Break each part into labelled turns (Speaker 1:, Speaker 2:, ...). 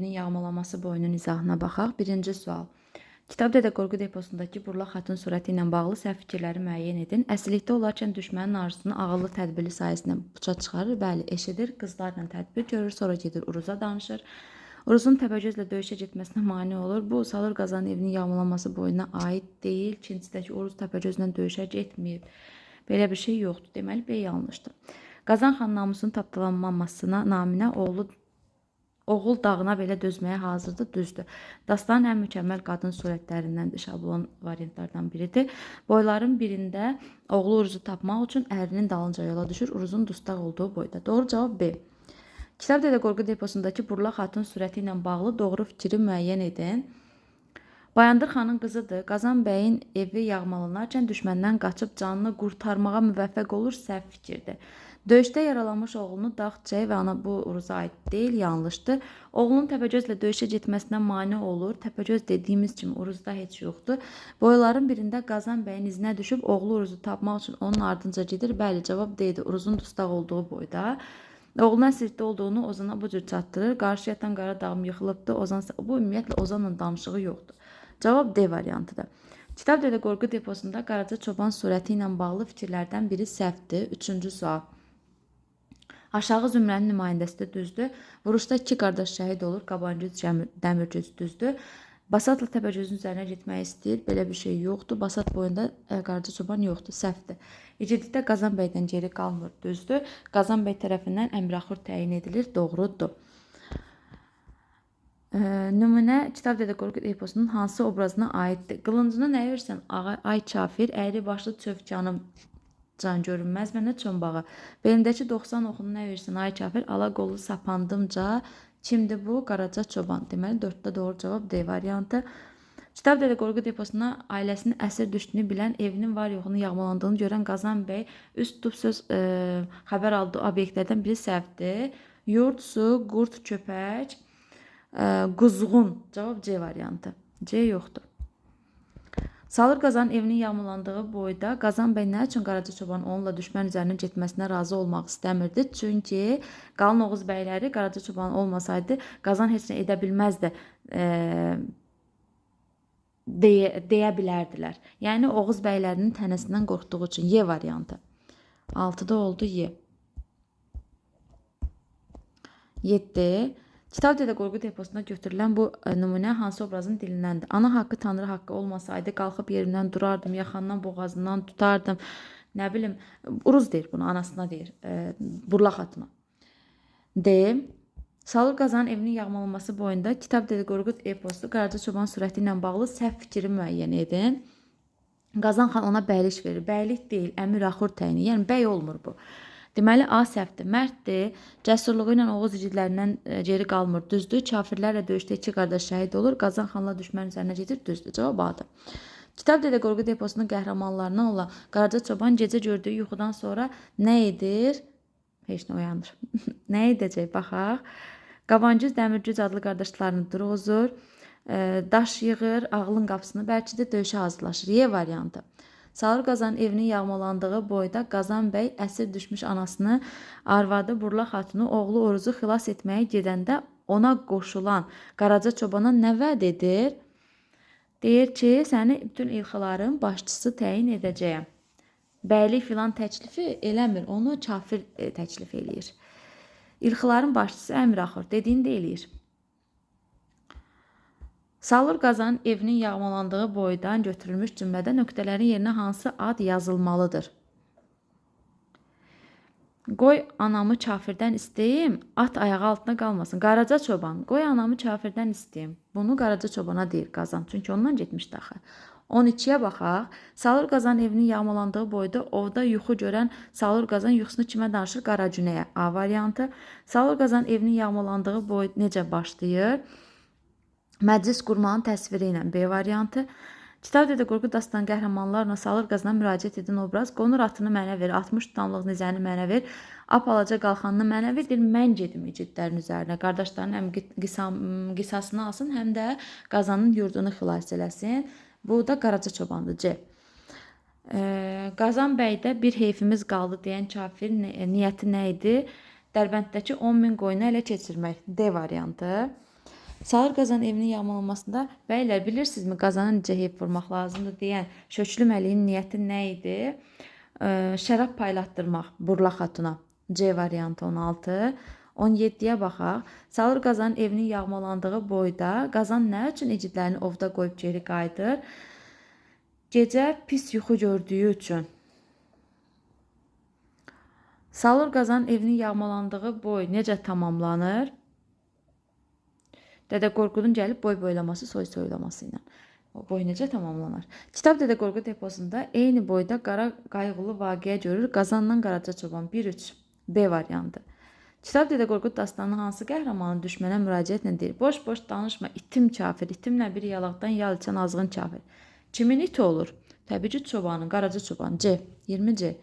Speaker 1: evinin yağmalaması boyunun izahına baxaq. Birinci sual. Kitab Dədə Qorqu deposundakı Burla xatın surəti ilə bağlı səhv fikirləri müəyyən edin. Əsirlikdə olarkən düşmənin arzusunu ağıllı tədbirli sayəsində puça çıxarır. Bəli, eşidir, qızlarla tədbir görür, sonra gedir Uruza danışır. Uruzun Təpəgözlə döyüşə getməsinə mane olur. Bu Salur Qazanın evinin yağmalaması boyuna aid deyil. İkincidəki Uruz Təpəgözlə döyüşə getməyib. Belə bir şey yoxdur. Deməli, B yanlışdır. Qazan xan namusunun tapdalanmamasına naminə oğlu Oğul dağına belə dözməyə hazırdır, düzdür. Dastanın ən mükəmməl qadın surətlərindəndir, şablon variantlardan biridir. Boyların birində oğlu Uruzu tapmaq üçün ərinin dalınca yola düşür, Uruzun dustaq olduğu boyda. Doğru cavab B. Kitab Dədə Qorqu deposundakı Burla xatın surəti ilə bağlı doğru fikri müəyyən edin. Bayandır xanın qızıdır. Qazan bəyin evi yağmalanarkən düşməndən qaçıb canını qurtarmağa müvəffəq olur, səhv fikirdir. Döyüşdə yaralanmış oğlunu dağ çiçəyi və ana bu Uruza aid deyil, yanlışdır. Oğlunun Təpəgözlə döyüşə getməsinə mane olur. Təpəgöz dediyimiz kimi Uruzda heç yoxdur. Boyların birində Qazan bəyin izinə düşüb oğlu Uruzu tapmaq üçün onun ardınca gedir. Bəli, cavab D-dir. Uruzun dustaq olduğu boyda. Oğlunun əsirlikdə olduğunu Ozana bu cür çatdırır. Qarşı yatan Qaradağım yıxılıbdı. Ozan bu ümumiyyətlə Ozanla danışığı yoxdur. Cavab D variantıdır. Kitab Dədə Qorqu deposunda Qaraca Çoban surəti ilə bağlı fikirlərdən biri səhvdir. Üçüncü sual. Aşağı zümrənin nümayəndəsi də düzdür. Vuruşda iki qardaş şəhid olur. Qabancı Dəmirgöz düzdür. Basatla Təpəgözün üzərinə getmək istəyir. Belə bir şey yoxdur. Basat boyunda ə, Qaraca Çoban yoxdur. Səhvdir. İgidlikdə Qazan bəydən geri qalmır. Düzdür. Qazan bəy tərəfindən Əmraxur təyin edilir. Doğrudur. Ə, nümunə Kitab Dədə Qorqud eposunun hansı obrazına aiddir? Qılıncını nə verirsən? Ağa, ay kafir, əyri başlı çövkanım can görünməz mənə çombağı. Belindəki 90 oxunu nə verirsən? Ay kafir, ala qolu sapandımca. Kimdir bu? Qaraca çoban. Deməli 4-də doğru cavab D variantı. Kitab Dədə Qorqu deposuna ailəsinin əsir düşdüyünü bilən, evinin var yoxunu yağmalandığını görən Qazan bəy üst tutub söz ə, xəbər aldığı obyektlərdən biri səhvdir. Yurd, su, qurd, köpək, ə, quzğun. Cavab C variantı. C yoxdur. Salır Qazan evinin yağmalandığı boyda Qazan bəy nə üçün Qaraca çoban onunla düşmən üzərinə getməsinə razı olmaq istəmirdi? Çünki Qalın Oğuz bəyləri Qaraca çoban olmasaydı Qazan heç nə edə bilməzdi. E, deyə, deyə bilərdilər. Yəni Oğuz bəylərinin tənəsindən qorxduğu üçün Y variantı. 6-da oldu Y. 7. Kitab Dədə Qorqu deposuna götürülən bu ə, nümunə hansı obrazın dilindəndir? Ana haqqı Tanrı haqqı olmasaydı qalxıb yerimdən durardım, yaxandan boğazından tutardım. Nə bilim, Uruz deyir bunu, anasına deyir, ə, Burla xatuna. D. Salur Qazanın evinin yağmalanması boyunda Kitab Dədə Qorqud eposu Qaraca Çoban surəti ilə bağlı səhv fikri müəyyən edin. Qazan xan ona bəylik verir. Bəylik deyil, əmir axur təyini. Yəni bəy olmur bu. Deməli A səhvdir. Mərddir. Cəsurluğu ilə Oğuz igidlərindən e, geri qalmır. Düzdür. Kafirlərlə döyüşdə iki qardaş şəhid olur. Qazan xanla düşmən üzərinə gedir. Düzdür. Cavab A-dır. Kitab Dədə Qorqu deposunun qəhrəmanlarından olan Qaraca Çoban gecə gördüyü yuxudan sonra nə edir? Heç nə oyanır. nə edəcək? Baxaq. Qabancız Dəmirgüz adlı qardaşlarını drozur, e, daş yığır, ağlın qapısını bəlkə də döyüşə hazırlaşır. Y variantı. Salır Qazan evinin yağmalandığı boyda Qazan bəy əsir düşmüş anasını, arvadı Burla xatunu, oğlu Oruzu xilas etməyə gedəndə ona qoşulan Qaraca çobana nə vəd edir? Deyir ki, səni bütün ilxıların başçısı təyin edəcəyəm. Bəylik filan təklifi eləmir, onu kafir e, təklif eləyir. İlxıların başçısı Əmir Axur dediyini də eləyir. Salur Qazanın evinin yağmalandığı boydan götürülmüş cümlədə nöqtələrin yerinə hansı ad yazılmalıdır? Qoy anamı kafirdən istəyim, at ayağı altına qalmasın. Qaraca çoban, qoy anamı kafirdən istəyim. Bunu Qaraca çobana deyir Qazan, çünki ondan getmişdi axı. 12-yə baxaq. Salur Qazan evinin yağmalandığı boyda ovda yuxu görən Salur Qazan yuxusunu kimə danışır? Qaracünəyə. A variantı. Salur Qazan evinin yağmalandığı boy necə başlayır? Məclis qurmağın təsviri ilə B variantı. Kitab Dədə Qorqud dastan qəhrəmanlarla Salır Qazana müraciət edən obraz qonur atını mənə ver, 60 tutamlıq nizəni mənə ver, apalaca qalxanını mənə ver, deyir mən gedim igidlərin üzərinə. Qardaşların həm qisam, qisasını alsın, həm də Qazanın yurdunu xilas eləsin. Bu da Qaraca çobandır C. Ee, Qazan bəydə bir heyfimiz qaldı deyən kafir ni- niyyəti nə idi? Dərbəndəki 10 min qoyunu ələ keçirmək. D variantı. Salır qazan evinin yağmalanmasında bəylər bilirsinizmi qazana necə heyf vurmaq lazımdır deyən Şöklü Məliyin niyyəti nə idi? Şərab paylatdırmaq Burla xatuna. C variantı 16. 17-yə baxaq. Salır qazanın evinin yağmalandığı boyda qazan nə üçün igidlərini ovda qoyub geri qayıdır? Gecə pis yuxu gördüyü üçün. Salır qazanın evinin yağmalandığı boy necə tamamlanır? Dədə Qorqudun gəlib boy boylaması, soy soylaması ilə. O boy necə tamamlanar? Kitab Dədə Qorqud deposunda eyni boyda qara qayğılı vaqiə görür Qazanla Qaraca çoban 1-3 B variantı. Kitab Dədə Qorqud dastanının hansı qəhrəmanı düşmənə müraciətlə deyir? Boş-boş danışma, itim kafir, itimlə bir yalaqdan yal içən azğın kafir. Kimin iti olur? Təbii ki, çobanın, Qaraca çoban. C. 20 C.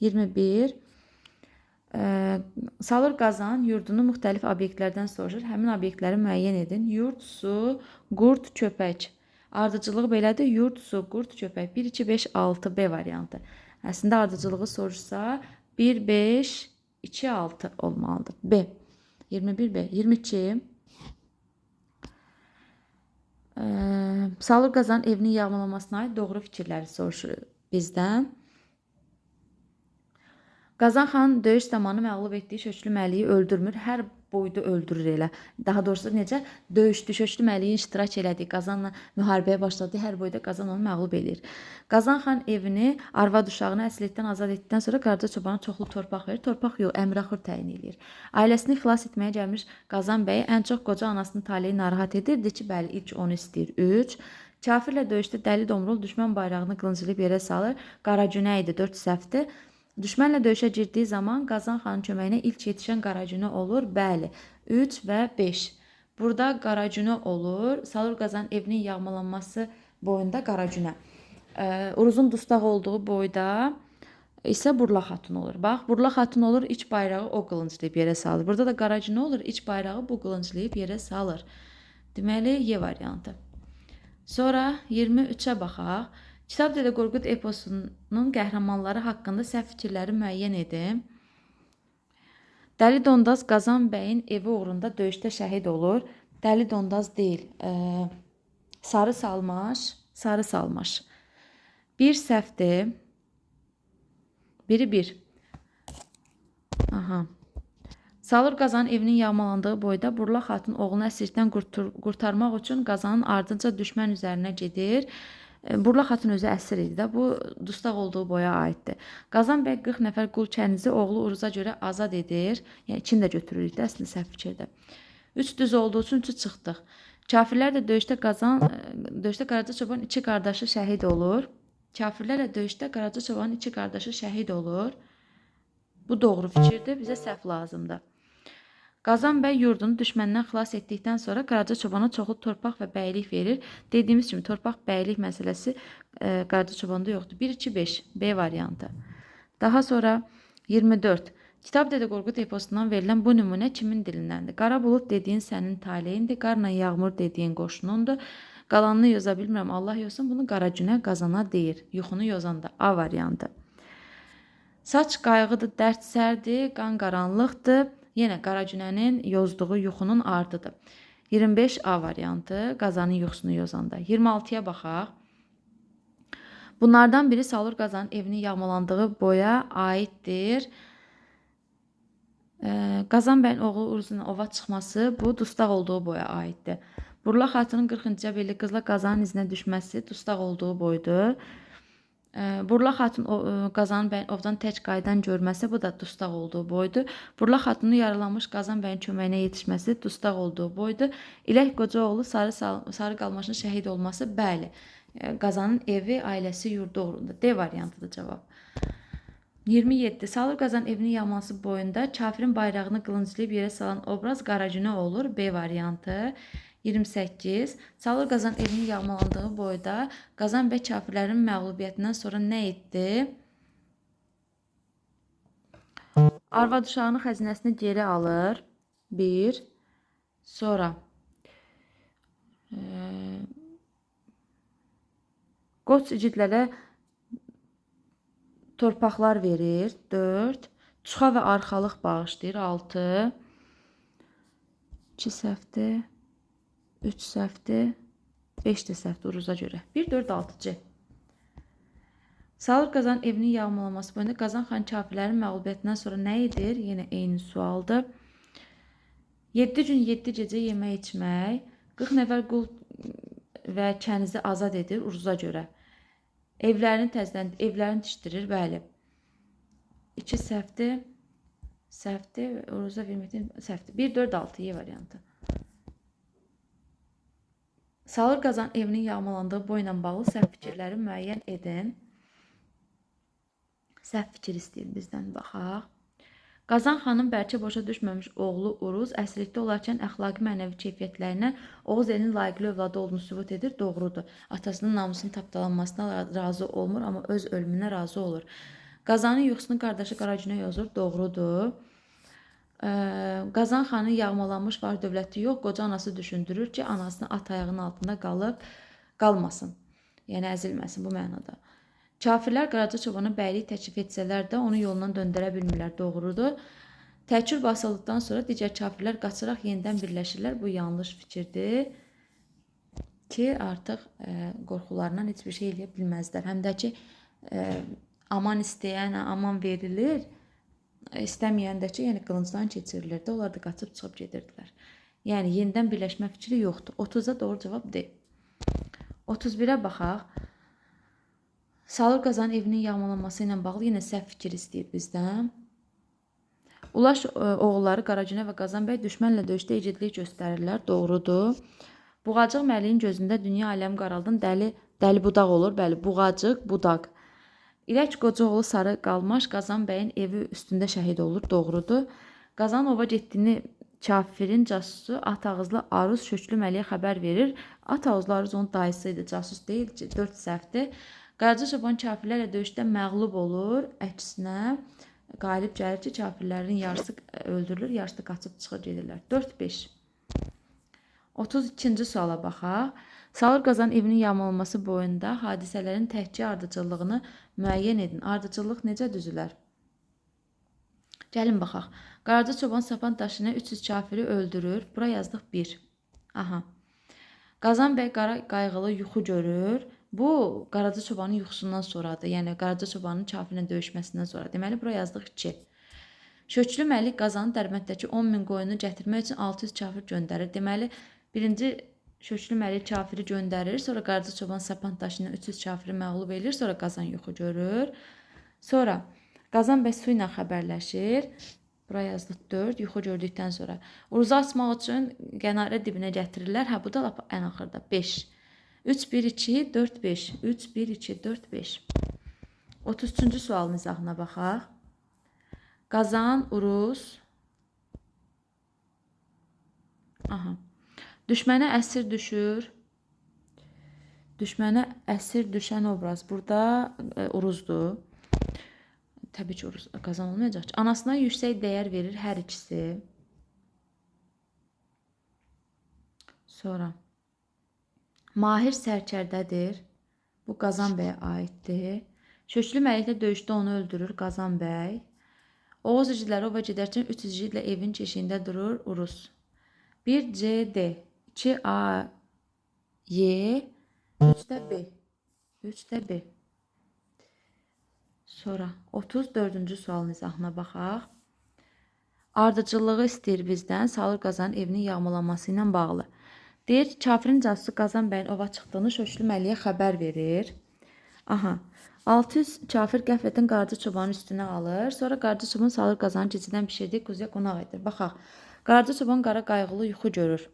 Speaker 1: 21 Ə, Salır qazan yurdunu müxtəlif obyektlərdən soruşur. Həmin obyektləri müəyyən edin. Yurd, su, qurd, köpək. Ardıcılığı belədir. Yurd, su, qurd, köpək. 1 2 5 6 B variantı. Əslində ardıcılığı soruşsa 1 5 2 6 olmalıdır. B. 21 B. 22 Ə, Salır qazan evinin yağmalamasına aid doğru fikirləri soruşur bizdən. Qazan xan döyüş zamanı məğlub etdiyi Şöklü Məliyi öldürmür, hər boyda öldürür elə. Daha doğrusu necə döyüşdü Şöklü Məliyin iştirak elədiyi, Qazanla müharibəyə başladığı hər boyda Qazan onu məğlub edir. Qazan xan evini, arvad uşağını əsirlikdən azad etdikdən sonra Qaraca çobana çoxlu torpaq verir. Torpaq yox, əmraxur təyin edir. Ailəsini xilas etməyə gəlmiş Qazan bəy ən çox qoca anasının taleyi narahat edirdi ki, bəli, ilk onu istəyir. 3 Kafirlə döyüşdə Dəli Domrul düşmən bayrağını qılınclayıb yerə salır. Qaracünə idi 4 səhvdir. Düşmənlə döyüşə girdiyi zaman Qazan xanın köməyinə ilk yetişən Qaracünə olur. Bəli, 3 və 5. Burada Qaracünə olur. Salur Qazan evinin yağmalanması boyunda Qaracünə. Uruzun dustaq olduğu boyda isə Burla xatun olur. Bax, Burla xatun olur, iç bayrağı o qılınclayıb yerə salır. Burada da Qaracünə olur, iç bayrağı bu qılınclayıb yerə salır. Deməli, Y variantı. Sonra 23-ə baxaq. Kitab Dədə Qorqud eposunun qəhrəmanları haqqında səhv fikirləri müəyyən edin. Dəli Dondaz Qazan bəyin evi uğrunda döyüşdə şəhid olur. Dəli Dondaz deyil, ə, Sarı Salmaş, Sarı Salmaş. Bir səhvdir. Biri bir. Aha. Salır Qazanın evinin yağmalandığı boyda Burla xatun oğlunu qurtur- qurtarmaq üçün Qazanın ardınca düşmən üzərinə gedir. Burla xatun özü əsir idi də. Bu dustaq olduğu boya aiddir. Qazan bəy 40 nəfər qul kənizi oğlu Uruza görə azad edir. Yəni ikini də götürürük də əslində səhv fikirdə. 3 düz olduğu üçün 3 çıxdıq. Kafirlər də döyüşdə Qazan e, döyüşdə Qaraca çoban iki qardaşı şəhid olur. Kafirlərlə döyüşdə Qaraca çobanın iki qardaşı şəhid olur. Bu doğru fikirdir. Bizə səhv lazımdır. Qazan bəy yurdunu düşməndən xilas etdikdən sonra Qaraca çobana çoxlu torpaq və bəylik verir. Dediyimiz kimi torpaq bəylik məsələsi e, Qaraca çobanda yoxdur. 1 2 5 B variantı. Daha sonra 24. Kitab Dədə Qorqud eposundan verilən bu nümunə kimin dilindəndir? Qara bulud dediyin sənin taleyindir, qarla yağmur dediyin qoşunundur. Qalanını yoza bilmirəm, Allah yosun. Bunu Qaracünə qazana deyir. Yuxunu yozanda A variantı. Saç qayğıdır, dərd sərdir, qan qaranlıqdır. Yenə Qaracünənin yozduğu yuxunun ardıdır. 25 A variantı qazanın yuxusunu yozanda. 26-ya baxaq. Bunlardan biri Salur Qazanın evinin yağmalandığı boya aiddir. Qazan bəyin oğlu Uruzun ova çıxması bu dustaq olduğu boya aiddir. Burla xatının 40-cı belli qızla Qazanın izinə düşməsi dustaq olduğu boydur. Ee, Burla xatun e, Qazan bəyin ovdan tək qayıdan görməsi bu da dustaq olduğu boydur. Burla xatunun yaralanmış Qazan bəyin köməyinə yetişməsi dustaq olduğu boydur. İlək Qocaoğlu sarı sarı qalmaşın şəhid olması bəli. e, Qazanın evi, ailəsi, yurdu uğrunda. D variantıdır cavab. 27. Salır Qazan evinin yağması boyunda kafirin bayrağını qılınclayıb yerə salan obraz Qaracünə olur. B variantı. 28. Salır Qazan evinin yağmalandığı boyda Qazan bəy kafirlərin məğlubiyyətindən sonra nə etdi? Arvad uşağını xəzinəsini geri alır. 1. Sonra eee, Qoç igidlərə torpaqlar verir. 4. Çuxa və arxalıq bağışlayır. 6. 2 səhvdir. 3 səhvdir. 5 də səhvdir Uruza görə. 1 4 6 C. Salır Qazan evinin yağmalaması boyunda Qazan xan kafirlərin məğlubiyyətindən sonra nə edir? Yenə eyni sualdır. 7 gün 7 gecə yemək içmək, 40 nəfər qul və kənizi azad edir Uruza görə. Evlərini təzələn, evlərini tikdirir, bəli. 2 səhvdir. Səhvdir. Uruza verməkdən səhvdir. 1 4 6 Y variantı. Salır Qazan evinin yağmalandığı boyla bağlı səhv fikirləri müəyyən edin. Səhv fikir istəyir bizdən baxaq. Qazan xanın bəlkə başa düşməmiş oğlu Uruz əsirlikdə olarkən əxlaqi mənəvi keyfiyyətlərinə Oğuz elinin layiqli övladı olduğunu sübut edir. Doğrudur. Atasının namusunun tapdalanmasına razı olmur, amma öz ölümünə razı olur. Qazanın yuxusunu qardaşı Qaragünə yazır. Doğrudur. Qazan xanın yağmalanmış var dövləti yox, qoca anası düşündürür ki, anasının at ayağının altında qalıb qalmasın. Yəni əzilməsin bu mənada. Kafirlər Qaraca çobana bəylik təklif etsələr də onu yolundan döndərə bilmirlər. Doğrudur. Təkür basıldıqdan sonra digər kafirlər qaçaraq yenidən birləşirlər. Bu yanlış fikirdir ki, artıq e, qorxularından heç bir şey eləyə bilməzlər. Həm də ki, e, aman istəyənə aman verilir. İstəməyən də ki, yəni qılıncdan keçirilirdi. Onlar da qaçıb çıxıb gedirdilər. Yəni yenidən birləşmə fikri yoxdur. 30-a doğru cavab D. 31-ə baxaq. Salır Qazan evinin yağmalanması ilə bağlı yenə səhv fikir istəyir bizdən. Ulaş ə, oğulları Qaragünə və Qazan bəy düşmənlə döyüşdə igidlik göstərirlər. Doğrudur. Buğacıq Məliyin gözündə dünya aləm qaraldan dəli dəli budaq olur. Bəli, buğacıq, budaq. İrək Qocaoğlu Sarı Qalmaş Qazan bəyin evi üstündə şəhid olur. Doğrudur. Qazan ova getdiyini kafirin casusu at ağızlı Aruz Şöklü Məliyə xəbər verir. At ağızlı Aruz onun dayısı idi, casus deyil, 4 səhvdir. Qaraca çoban kafirlərlə döyüşdə məğlub olur. Əksinə qalib gəlir ki, kafirlərin yarısı öldürülür, yarısı da qaçıb çıxır gedirlər. 4-5. 32-ci suala baxaq. Salır Qazan evinin yağmalanması boyunda hadisələrin təhcə ardıcıllığını müəyyən edin. Ardıcıllıq necə düzülər? Gəlin baxaq. Qaraca çoban sapan daşına 300 kafiri öldürür. Bura yazdıq 1. Aha. Qazan bəy qara qayğılı yuxu görür. Bu Qaraca çobanın yuxusundan sonradır. Yəni Qaraca çobanın kafirlə döyüşməsindən sonra. Deməli bura yazdıq 2. Şöklü Məlik Qazanın Dərbəndəki 10 min qoyunu gətirmək üçün 600 kafir göndərir. Deməli, birinci Şöklü Məlik kafiri göndərir, sonra Qaraca çoban sapan daşına 300 kafiri məğlub edir, sonra Qazan yuxu görür. Sonra Qazan bəy su ilə xəbərləşir. Bura yazdıq 4, yuxu gördükdən sonra. Uruzu açmaq üçün qənarə dibinə gətirirlər. Hə, bu da lap ən axırda 5. 3 1 2 4 5. 3 1 2 4 5. 33-cü sualın izahına baxaq. Qazan, Uruz. Aha. Düşmənə əsir düşür. Düşmənə əsir düşən obraz burada e, Uruzdur. Təbii ki, Uruz Qazan olmayacaq ki. Anasına yüksək dəyər verir hər ikisi. Sonra Mahir sərkərdədir. Bu Qazan bəyə aiddir. Şöklü Məliklə döyüşdə onu öldürür Qazan bəy. Oğuz igidləri ova gedərkən 3 igidlə evin keşiyində durur Urus. 1 CD, 2 A Y, 3 də B. 3 də B. Sonra 34-cü sualın izahına baxaq. Ardıcıllığı istəyir bizdən Salır Qazanın evinin yağmalanması ilə bağlı. Deyir ki, kafirin casusu Qazan bəyin ova çıxdığını Şöklü Məliyə xəbər verir. Aha. 600 kafir qəflətən Qaraca çobanın üstünə alır. Sonra Qaraca çoban Salır Qazanı gecədən bişirdiyi quzuya qonaq edir. Baxaq. Qaraca çoban qara qayğılı yuxu görür.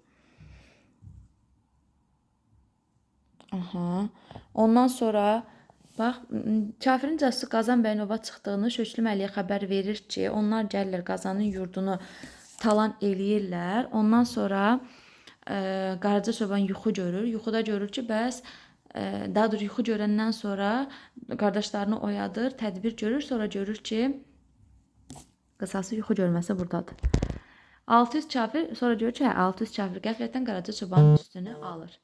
Speaker 1: Aha. Ondan sonra bax kafirin casusu Qazan bəyin ova çıxdığını Şöklü Məliyə xəbər verir ki, onlar gəlirlər Qazanın yurdunu talan eləyirlər. Ondan sonra e, Qaraca çoban yuxu görür. Yuxuda görür ki, bəs e, daha doğrusu yuxu görəndən sonra qardaşlarını oyadır, tədbir görür, sonra görür ki, qısası yuxu görməsi burdadır. 600 kafir sonra görür ki, hə, 600 kafir qəflətən Qaraca çobanın üstünü alır.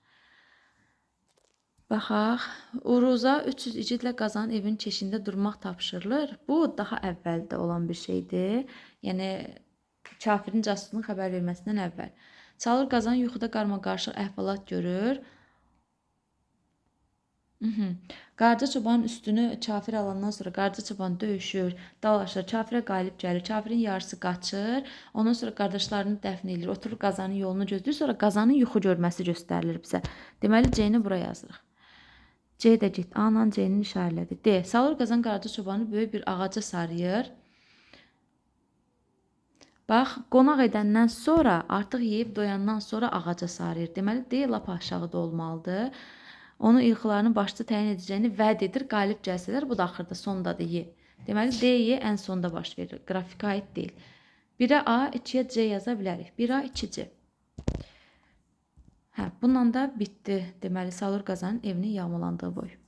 Speaker 1: Baxaq, Uruza 300 igidlə Qazanın evin keşində durmaq tapşırılır. Bu daha əvvəldə olan bir şeydir. Yəni kafirin casusunun xəbər verməsindən əvvəl. Salur qazan yuxuda qarmaqarışıq əhvalat görür. Mhm. Qarca çobanın üstünü kafir alandan sonra qarca çoban döyüşür, dalaşır, kafirə qalib gəlir, kafirin yarısı qaçır, ondan sonra qardaşlarını dəfn edir, oturur qazanın yolunu gözləyir, sonra qazanın yuxu görməsi göstərilir bizə. Deməli C-ni bura yazırıq. C də get. A-la C-ni işarələdi. D. Salur qazan qarca çobanı böyük bir ağaca sarıyır. Bax, qonaq edəndən sonra, artıq yeyib doyandan sonra ağaca sarıyır. Deməli, D lap aşağıda olmalıdır. Onu ilxılarını başda təyin edəcəyini vəd edir, qalib gəlsələr, bu da axırda sondadır Y. Deməli, D, Y ən sonda baş verir. Qrafikə aid deyil. 1-ə A, 2-yə C yaza bilərik. 1A, 2C. Hə, bununla da bitdi. Deməli, Salur qazanın evinin yağmalandığı boy.